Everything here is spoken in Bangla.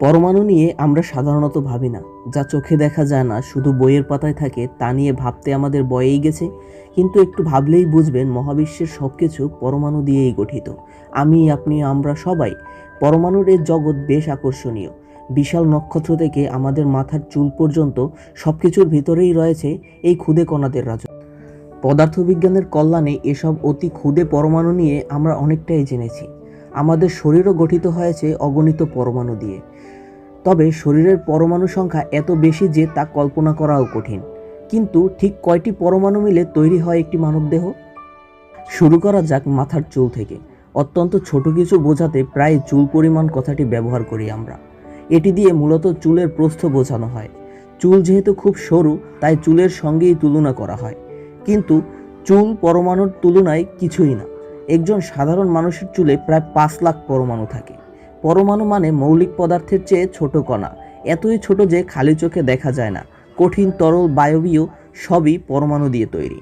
পরমাণু নিয়ে আমরা সাধারণত ভাবি না। যা চোখে দেখা যায় না, শুধু বইয়ের পাতায় থাকে, তা নিয়ে ভাবতে আমাদের বয়েই গেছে। কিন্তু একটু ভাবলেই বুঝবেন, মহাবিশ্বের সব কিছু পরমাণু দিয়েই গঠিত। আমি, আপনি, আমরা সবাই, পরমাণুর এই জগৎ বেশ আকর্ষণীয়। বিশাল নক্ষত্র থেকে আমাদের মাথার চুল পর্যন্ত সব কিছুর ভিতরেই রয়েছে এই ক্ষুদে কণাদের রাজ। পদার্থবিজ্ঞানের কল্যাণে এসব অতি ক্ষুদে পরমাণু নিয়ে আমরা অনেকটাই জেনেছি। আমাদের শরীরও গঠিত হয়েছে অগণিত পরমাণু দিয়ে। তবে শরীরের পরমাণু সংখ্যা এত বেশি যে তা কল্পনা করাও কঠিন। কিন্তু ঠিক কয়টি পরমাণু মিলে তৈরি হয় একটি মানবদেহ? শুরু করা যাক মাথার চুল থেকে। অত্যন্ত ছোট কিছু বোঝাতে প্রায় চুল পরিমাণ কথাটি ব্যবহার করি আমরা। এটি দিয়ে মূলত চুলের প্রস্থ বোঝানো হয়। চুল যেহেতু খুব সরু, তাই চুলের সঙ্গেই তুলনা করা হয়। কিন্তু চুল পরমাণুর তুলনায় কিছুই না। একজন সাধারণ মানুষের চুলে প্রায় পাঁচ লাখ পরমাণু থাকে। পরমাণু মানে মৌলিক পদার্থের চেয়ে ছোট কণা। এতই ছোট যে খালি চোখে দেখা যায় না। কঠিন, তরল, বায়বীয় সবই পরমাণু দিয়ে তৈরি।